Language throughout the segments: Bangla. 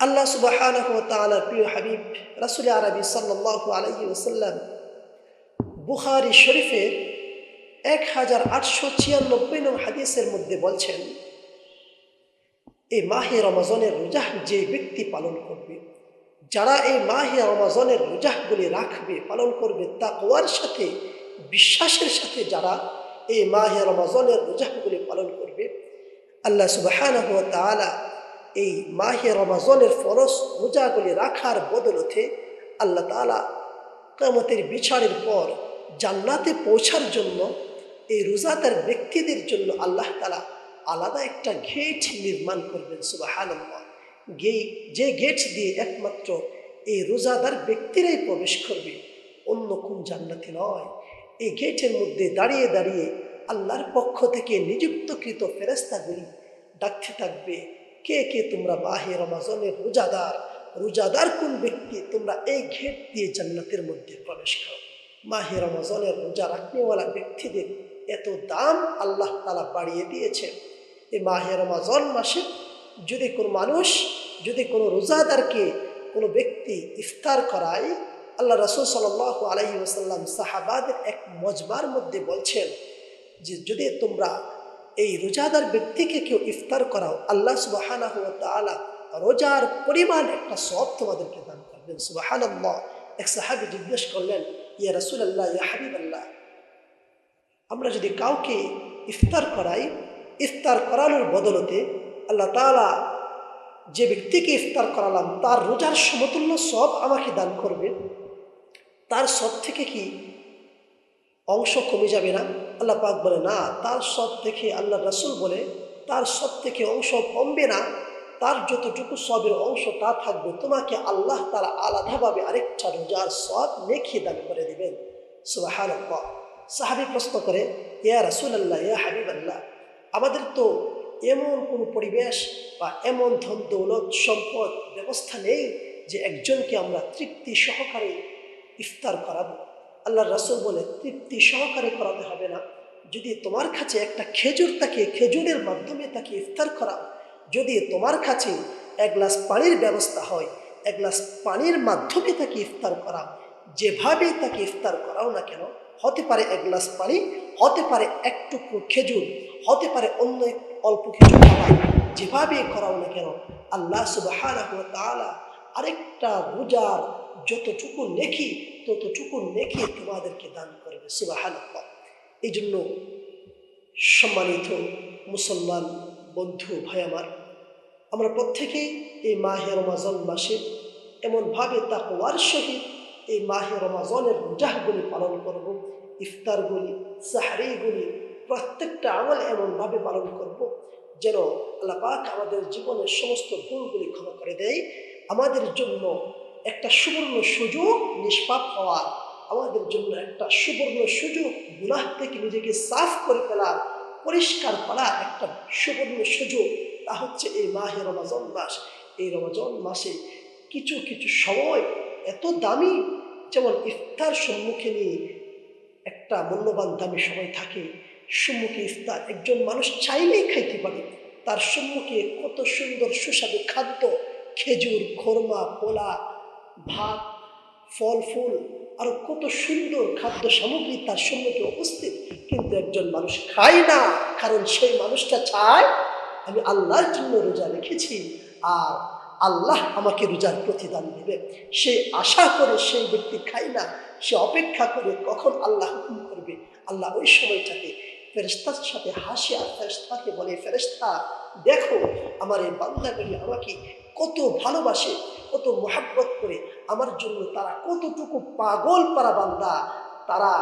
আল্লাহ সুবাহ প্রিয় হাবিব, রাসুল আরবি সাল্লাহ আলহি ওসাল্লাম বুখারি শরীফের এক হাজার আটশো ছিয়ানব্বই নং হাদিসের মধ্যে বলছেন এই মাহে রমাজনের রোজাহ যে ব্যক্তি পালন করবে, যারা এই মাহে রমাজনের রোজাহগুলি রাখবে, পালন করবে তাকওয়ার সাথে, বিশ্বাসের সাথে যারা এই মাহে রমাজনের রোজাহগুলি পালন করবে, আল্লাহ সুবাহ তালা এই মাহে রমাজনের ফরস রোজাগুলি রাখার বদলতে আল্লাহ তালা কামতের বিচারের পর জান্নাতে পৌঁছার জন্য এই রোজাদার ব্যক্তিদের জন্য আল্লাহ তালা আলাদা একটা গেট নির্মাণ করবেন সুবাহান গে যে গেট দিয়ে একমাত্র এই রোজাদার ব্যক্তিরাই প্রবেশ করবে, অন্য কোন জান্নাতি নয়। এই গেটের মধ্যে দাঁড়িয়ে দাঁড়িয়ে আল্লাহর পক্ষ থেকে নিযুক্তকৃত ফেরেস্তাগুলি ডাকতে থাকবে কে কে তোমরা মাহে রমাজনের রোজাদার? রোজাদার কোন ব্যক্তি? তোমরা এই ঘেট দিয়ে জান্নাতের মধ্যে প্রবেশ করো। মাহে রমাজনের রোজা রাখনেওয়ালা ব্যক্তিদের এত দাম আল্লাহ তালা বাড়িয়ে দিয়েছেন। এই মাহে রমাজন মাসে যদি কোনো মানুষ, যদি কোনো রোজাদারকে কোনো ব্যক্তি ইফতার করায়, আল্লাহ রসুল সাল আলহি ওসাল্লাম সাহাবাদের এক মজবার মধ্যে বলছেন যে যদি তোমরা এই রোজাদার ব্যক্তিকে কেউ ইফতার করাও আল্লাহ সুবাহানা তালা রোজার পরিমাণ একটা সব তোমাদেরকে দান করবেন। সুবাহান এক সাহাবি জিজ্ঞেস করলেন, ইয়া রসুল আল্লাহ ইয়া হাবিব আল্লাহ আমরা যদি কাউকে ইফতার করাই, ইফতার করানোর বদলতে আল্লাহ তালা যে ব্যক্তিকে ইফতার করালাম, তার রোজার সমতুল্য সব আমাকে দান করবে। তার সব থেকে কি অংশ কমে যাবে না? আল্লাহ পাক বলে, না, তার সব থেকে আল্লাহ রাসুল বলে, তার সব থেকে অংশ কমবে না। তার যতটুকু সবের অংশ তা থাকবে। তোমাকে আল্লাহ তারা আলাদাভাবে আরেকটা রোজার সব নেখিয়ে দান করে দেবেন। সুবাহান সাহাবি প্রশ্ন করে, ইয়া রাসুল আল্লাহ ইয়া হাবিব আল্লাহ আমাদের তো এমন কোনো পরিবেশ বা এমন ধন দৌলত, সম্পদ, ব্যবস্থা নেই যে একজনকে আমরা তৃপ্তি সহকারে ইফতার করাবো। আল্লাহ রাসুল বলে, তৃপ্তি সহকারে করাতে হবে না। যদি তোমার কাছে একটা খেজুর তাকে খেজুরের মাধ্যমে তাকে ইফতার করাও যদি তোমার কাছে এক গ্লাস পানির ব্যবস্থা হয়, এক গ্লাস পানির মাধ্যমে তাকে ইফতার করা, যেভাবেই তাকে ইফতার করাও না কেন, হতে পারে এক গ্লাস পানি, হতে পারে একটুকু খেজুর, হতে পারে অন্য অল্প খেজুর খাবার, যেভাবেই করাও না কেন, আল্লাহ সুবাহ আরেকটা রোজার যতটুকু নেখি ততটুকু নেখি তোমাদেরকে দান করবে সুবাহ এই জন্য সম্মানিত মুসলমান বন্ধু ভাই আমার, আমরা প্রত্যেকেই এই মাহে রমাজন মাসে এমনভাবে তা তাকওয়ার সহিত এই মাহে রমাজনের রোজাহগুলি পালন করব, ইফতারগুলি, সাহারিগুলি, প্রত্যেকটা আমল এমনভাবে পালন করব যেন আল্লাহ পাক আমাদের জীবনের সমস্ত ভুলগুলি ক্ষমা করে দেয়। আমাদের জন্য একটা সুবর্ণ সুযোগ নিষ্পাপ হওয়ার আমাদের জন্য একটা সুবর্ণ সুযোগ গুনাহ থেকে নিজেকে সাফ করে ফেলার পরিষ্কার করার একটা সুবর্ণ সুযোগ। তা হচ্ছে এই মাহে রমাজন মাস। এই রমাজন মাসে কিছু কিছু সময় এত দামি, যেমন ইফতার সম্মুখে নিয়ে একটা মূল্যবান দামি সময় থাকে। সম্মুখে ইফতার একজন মানুষ চাইলেই খাইতে পারে। তার সম্মুখে কত সুন্দর সুস্বাদু খাদ্য, খেজুর, খোরমা, পোলা ভাত, ফল, ফুল, আরও কত সুন্দর খাদ্য সামগ্রী তার সম্মুখে উপস্থিত। কিন্তু একজন মানুষ খায় না, কারণ সেই মানুষটা চায়, আমি আল্লাহর জন্য রোজা রেখেছি, আর আল্লাহ আমাকে রোজার প্রতিদান দেবে। সে আশা করে সেই ব্যক্তি খায় না, সে অপেক্ষা করে কখন আল্লাহ হুকুম করবে। আল্লাহ ওই সময়টাতে ফেরেস্তার সাথে হাসি আর ফেরেস্তাকে বলে ফেরেস্তা দেখো, আমার এই বান্দাগুলি আমাকে কত ভালোবাসে, কত মোহাব্বত করে। আমার জন্য তারা কতটুকু পাগল পারা বান্দা। তারা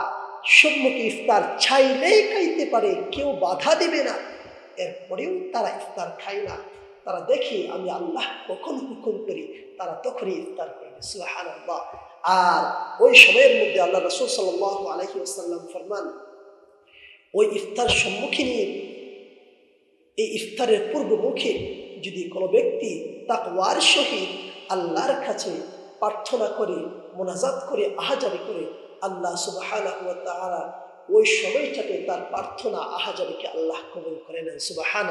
সম্মুখে ইফতার চাইলেই খাইতে পারে, কেউ বাধা দেবে না। এরপরেও তারা ইফতার খায় না। তারা দেখে, আমি আল্লাহ কখন হুকুম করি, তারা তখনই ইফতার করবে সুহান আর ওই সময়ের মধ্যে আল্লাহ রসুল সাল আলহি আসাল্লাম ফরমান ওই ইফতার সম্মুখীন এই ইফতারের পূর্বমুখে যদি কোনো ব্যক্তি তাকওয়ার সহিত আল্লাহর কাছে প্রার্থনা করে, মোনাজাত করে, আহাজারি করে, আল্লাহ সুবাহ ওই সময়টাতে তার প্রার্থনা, আহাজারিকে আল্লাহ কবুল করে নেন সুবাহান